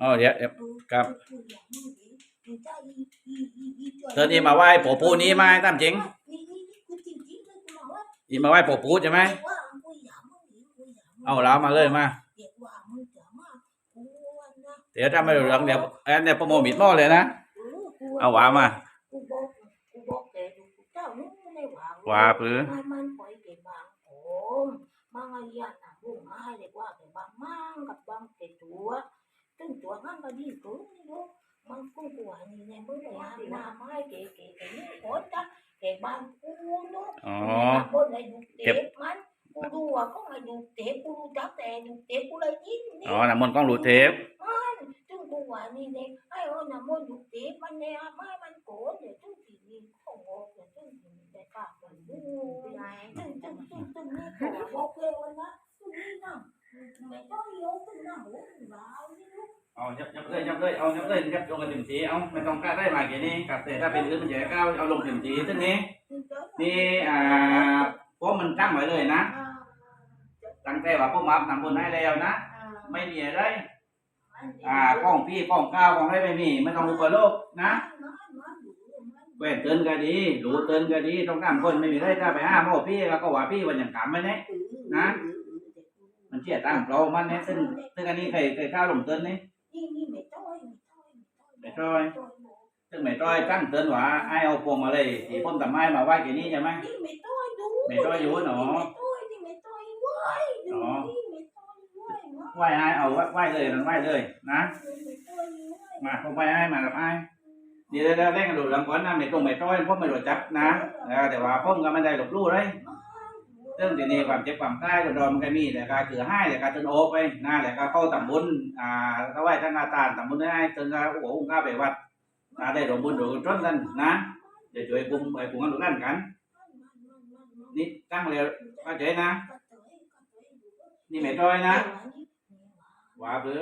อ๋อเดี๋ยวเดี๋ยวครับเธอนี่มาไหว้ปู่ปูนี้ไหมตามจริงอีมาไหว้ปู่ปูใช่ไหมเอาแล้วมาเลยมาเดี๋ยวถ้าไม่รู้เรื่องเดี๋ยวแอนเนี่ยโปรโมทมิดหม้อเลยนะเอาหวามาหวาปื้อมันปล่อยเก็บบางผมบางอะไรนะบุ้งให้เรียกว่าเก็บบางมั่งกับบางเก็บตัว ตึ้งตัวนั่นก็ดีกูนี่ลูกมันกูกลัวนี่เนี่ยมึงไปหาหน้าไม้เก๋เก๋เก๋นี่โคตรจ้ะเก๋บางกูลูกอ๋อคนไหนดูเต็บมันกูดูว่าก็ไงดูเต็บกูรู้จักแต่ดูเต็บกูเลยยิงนี่อ๋อน้ำมนต์กล้องรูเทปตึ้งกูว่านี่เนี่ยไอ้โอ้น่ะมันดูเต็บมันเนี่ยไม่มันโกรธเนี่ยตึ้งทีนี้ของโง่เนี่ยตึ้งทีนี้แต่กล้ามันดูไงตึ้งตึ้งตึ้งตึ้งนี่ขอบอกเลยวันนะตึ้งนี่นะไม่ต้องโยกตึ้งนะโหว้าวนี่ลูก เอายับยับ เลยยับเลยเอายับเลยยับลงกันถึงทีเอาไม่ต้องกล้าได้มาแค่นี้กับแต่ถ้าเป็นอื่นมันจะก้าวเอาลงถึงทีซึ่งนี้ตึ้งเจ้นี่อ่าพวกมันตั้งไว้เลยนะตั้งแต่ว่าพวกมาทำบุญให้แล้วนะไม่มีอะไรอ่าข้องพี่ข้องก้าวข้องให้ไม่มีไม่ต้องอุปโลกนะแหวนเตือนก็ดีหลูเตือนก็ดีต้องการคนไม่มีได้ถ้าไปห้าโมพี่แล้วก็ว่าพี่วันอย่างขำไม่เนี่ยมันเชี่ยตั้งเรามันเนี่ยซึ่งซึ่งอันนี้เคยเคยข้าวลงเตือนนี่นี่ย ม่ต้อยไม่ต้อยซึ่งไม่ต้อยตั้งเตือนว่าไอ้เอาพวงมาเลยที่พ่นตะไม้มาไหว้แค่นี้ใช่ไหมนี่ไม่ต้อยดูไม่ต้อยอยู่เนาะไม่ต้อยนี่ไม่ต้อยเว้ยดูนี่ไม่ต้อยเว้ยเนาะไหว้ไอ้เอาไหว้เลยมันไหว้เลยนะไม่ต้อยเว้ยมาพวกไหว้ไอ้มากับไอ้เดี๋ยวเดี๋ยวเล่นกันดูหลังก่อนนะไม่ตรงไม่ต้อยพ่อไม่รู้จักนะเออแต่ว่าพ่อก็ไม่ได้หลบลู่เลย เรื่องตีนีความเจ็บความใกล้ก็โดนมันก็มีแต่การถือให้แต่การเตือนโอไปนะแต่การเข้าตำบุญอ่าถ้าไหว้ทั้งอาตานตำบุญได้เตือนการโอ้โหข้าไปวัดนะได้รวมบุญรวมต้นกันนะเดี๋ยวช่วยกลุ่มไอ้กลุ่มกันทุกท่านกัน นี่ตั้งเลยก็เจ๊นะ นี่ไม่ต้อยนะว่าเพื่อ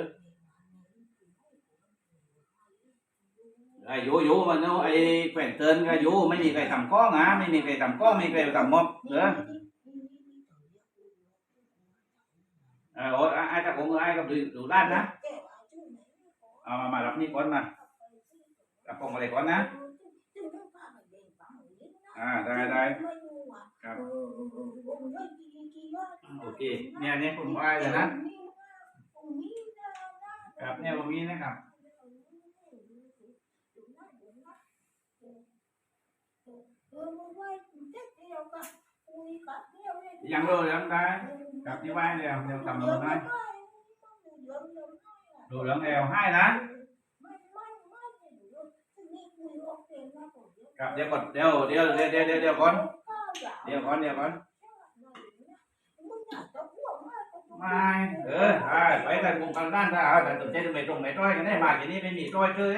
ไอ้ยูอยูมันเนาะไอ้แขวนเตือนก็ยูไม่มีใครทำข้องนะไม่มีใครทำข้องไม่มีใครทำมอบเอออโอ้ ยไอ้ถ้าผมไอ้ก็ดูดูด้านนะเอามามารับนี่ก่อนมารับพวงมาเลยก่อนนะอ่าได้ได้ครับโอเคเนี่ยเนี่ยผมไอ้เลยนะครับเนี่ยผมมีนะครับยังรู้ยังได้ครับที่ไหว้แล้วเดี๋ยวทำมันได้ดูเรื่องแล้วให้นะครับเดี๋ยเดียวเดียวเดี๋ยวเดี๋ยวเดี๋ยวเดี๋ยวก่อนไม่เออได้ ไปแต่กลุ่มกันด้านถ้าเอาแต่ตื่นใจไม่ตรงไม่ต้อยกันได้มาทีนี้ไม่มีต้อยเจอใ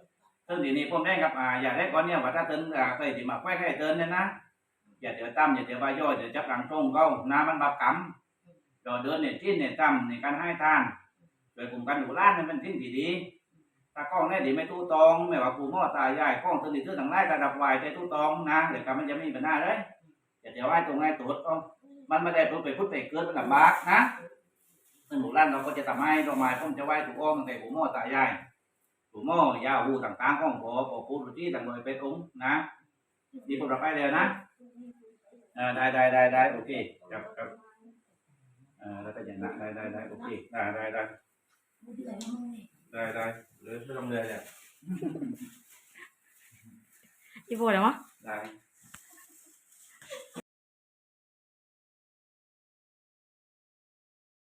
ซึ่งทีนี้ผมได้กับอ่าอย่าได้ก่อนเนี่ยว่าถ้าเตินอ่าเคยที่มาแควให้เตินเนี่ยนะอย่าเดี๋ยวตั้มอย่าเดี๋ยวใบย่อยเดี๋ยวจับหลังตรงเขาน้ำมันบับกำเราเดินเนี่ยที่เนี่ยจำในการให้ทานโดยกลุ่มกันอยู่ร้านนี่เป็นทิ้งดีถ้ากล้องได้ดีไม่ตู้ตองไม่ว่ากูหม้อตายายกล้องตัวนี้ตื้อต่างไร่ระดับวายใจตู้ตองนะเดี๋ยวกันมันจะไม่มีปัญหาเลยอย่าเดี๋ยวไอ้ตรงไอ้ตัวต้องมันไม่ได้พูดไปพูดไปเกินมันลำบากนะซึ่งหมู่ร้านเราก็จะทำให้ดอกไม้ผมจะไหวถูกอ้อมตั้งแต่กูหม้อตายาย หม้อยาหูต่างๆของผมผมพูดที่ต่างโดยเป็นองค์นะนี่ผมรับไปแล้วนะเออได้ได้ได้ได้โอเคครับครับอ่าแล้วก็อย่างนั้นได้ได้ได้โอเคได้ได้ได้ได้ได้หรือไม่ต้องเลยเนี่ยพี่โบดเหรอวะได้